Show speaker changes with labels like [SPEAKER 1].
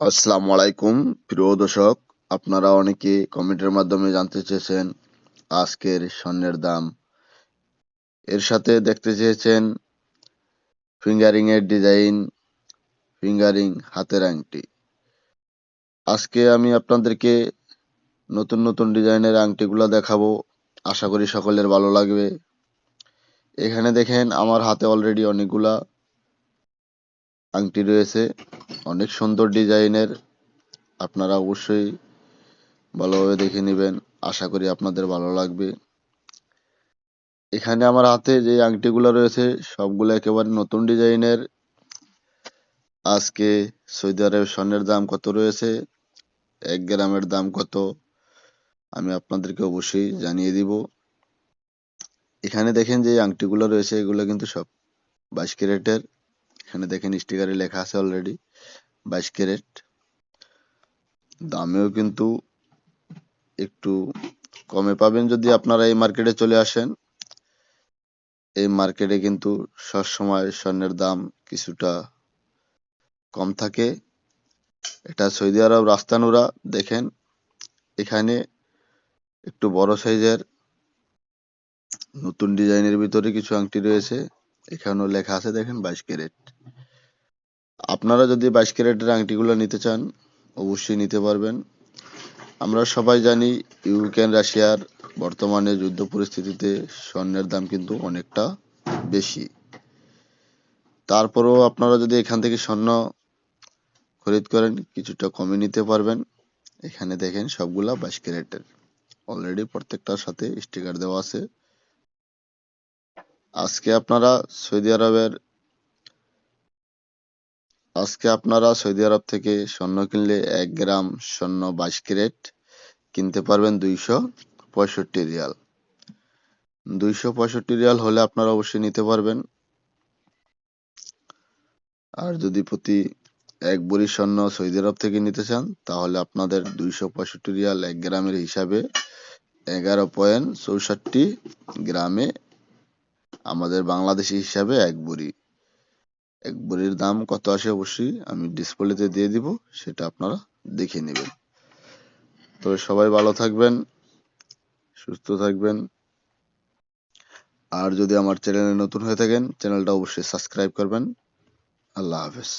[SPEAKER 1] আসসালামু আলাইকুম। প্রিয় দর্শক, আপনারা অনেকে কমেন্টের মাধ্যমে জানতে চেয়েছেন আজকের স্বর্ণের দাম। এর সাথে দেখতে চেয়েছেন ফিঙ্গারিং এর ডিজাইন, ফিঙ্গারিং হাতের আংটি। আজকে আমি আপনাদেরকে নতুন নতুন ডিজাইনের আংটিগুলো দেখাবো। আশা করি সকলের ভালো লাগবে। এখানে দেখেন, আমার হাতে অলরেডি অনেকগুলা আংটি রয়েছে। অনেক সুন্দর ডিজাইনের। আপনারা অবশ্যই ভালোভাবে দেখে নেবেন। আশা করি আপনাদের ভালো লাগবে। এখানে আমার হাতে যে আংটিগুলো রয়েছে, সবগুলো একেবারে নতুন ডিজাইনের। আজকে সৌদি আরবের স্বর্ণের দাম কত রয়েছে? এক গ্রামের দাম কত? আমি আপনাদেরকে অবশ্যই জানিয়ে দিব। এখানে দেখেন যে আংটিগুলো রয়েছে, এগুলো কিন্তু সব বাইশ ক্যারেটের। এখানে দেখেন স্টিকারে লেখা আছে অলরেডি বাইশ ক্যারেট দামেও কিন্তু একটু কমে পাবেন যদি আপনারা এই মার্কেটে চলে আসেন। এই মার্কেটে কিন্তু সবসময় স্বর্ণের দাম কিছুটা কম থাকে। এটা সৌদি আরব রাস্তানুরা দেখেন, এখানে একটু বড় সাইজের নতুন ডিজাইনের ভিতরে কিছু আংটি রয়েছে। এখানেও লেখা আছে দেখেন বাইশ ক্যারেট। আপনারা যদি বাইশ ক্যারেটের আংটিগুলো নিতে চান, অবশ্যই নিতে পারবেন। আমরা সবাই জানি ইউক্রেন রাশিয়ার বর্তমানে যুদ্ধ পরিস্থিতিতে স্বর্ণের দাম কিন্তু অনেকটা বেশি। তারপরেও আপনারা যদি এখান থেকে স্বর্ণ খরিদ করেন, কিছুটা কমে নিতে পারবেন। এখানে দেখেন সবগুলা বাইশ ক্যারেটের। অলরেডি প্রত্যেকটার সাথে স্টিকার দেওয়া আছে। আজকে আপনারা সৌদি আরবের, আজকে আপনারা সৌদি আরব থেকে স্বর্ণ কিনলে এক গ্রাম স্বর্ণ বাইশ ক্যারেট কিনতে পারবেন দুইশো পঁয়ষট্টি রিয়াল। দুইশো পঁয়ষট্টি রিয়াল হলে আপনারা অবশ্যই নিতে পারবেন। আর যদি প্রতি এক বড়ি স্বর্ণ সৌদি আরব থেকে নিতে চান, তাহলে আপনাদের দুইশো পঁয়ষট্টি রিয়াল এক গ্রামের হিসাবে এগারো পয়েন্ট চৌষট্টি গ্রামে আমাদের বাংলাদেশি হিসাবে এক বড়ি। এক বড়ির দাম কত আসে অবশ্যই আমি ডিসপ্লেতে দিয়ে দিব, সেটা আপনারা দেখে নেবেন। তো সবাই ভালো থাকবেন, সুস্থ থাকবেন। আর যদি আমার চ্যানেলে নতুন হয়ে থাকেন চ্যানেলটা অবশ্যই সাবস্ক্রাইব করবেন। আল্লাহ হাফেজ।